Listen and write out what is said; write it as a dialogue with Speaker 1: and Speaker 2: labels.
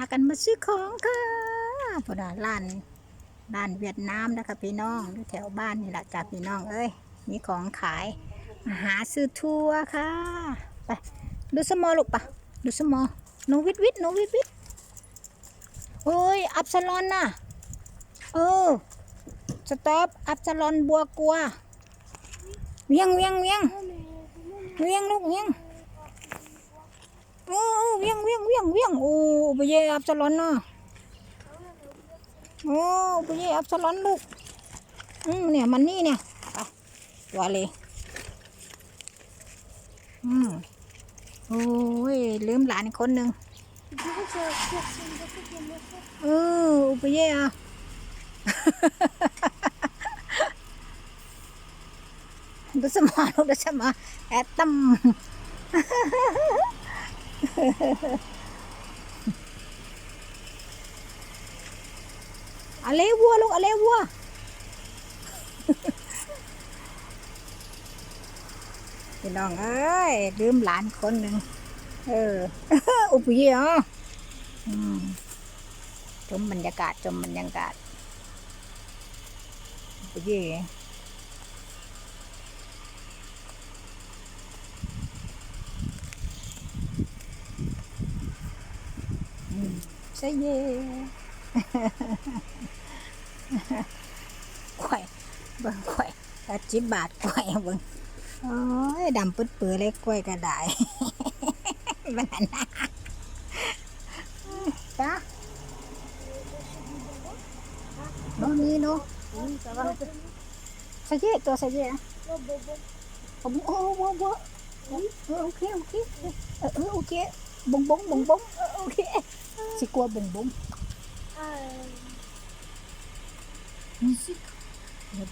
Speaker 1: ากันมาซื้อของค่ะพอดาร้านร้านเวียดนามนะคะพี่น้องอยู่แถวบ้านนี่แหละจ้ะพี่น้องเอ้ยมีของขายมาหาซื้อทัวร์ค่ะไปดูสมอลูกปะดูสมอน้องวิทย์วิทย์น้องวิทย์วิทย์โอ้ยอับซาลอนน่ะเออสต็อปอับซาลอนบัวกลัวเวียงเวียงเวียงเวียงลูกเวียงโอ้เวียงเวียงเวียงเวียงโอ้ ปเย่อับสลอนเนาะโอ้ไปเย่อับสลอนลูกอืมเนี่ยมันนี่เนี่ยไปตัวเลยอืมโอ้ยลืมหลานอีกคนหนึ่งเออไปเย่อะดูสมอลูกดูสมอแอดตั้ม อะไรวัวลูกอะไรวัว พี่น้องเอ้ยลืมหลานคนหนึ่งเออ อุปยอ่อืมชมบรรยากาศชมบรรยากาศอุปยอืมใช่เย่ ข่อยเบิ่งข่อยอาจิบบาทข่อยเบิ่งโอ้ยดำปื้ดปื้อเลยกล้วยก็ได้มันนั่นนะจ้าโน่นนี่โน่ใส่เย่ตัวใส่เย่นะผมโอ้โหโอ้โหเออโอเคโอเคเออเออโอเคบงบงบงบงเออโอเคสิกลัวบงบง เดี๋ยว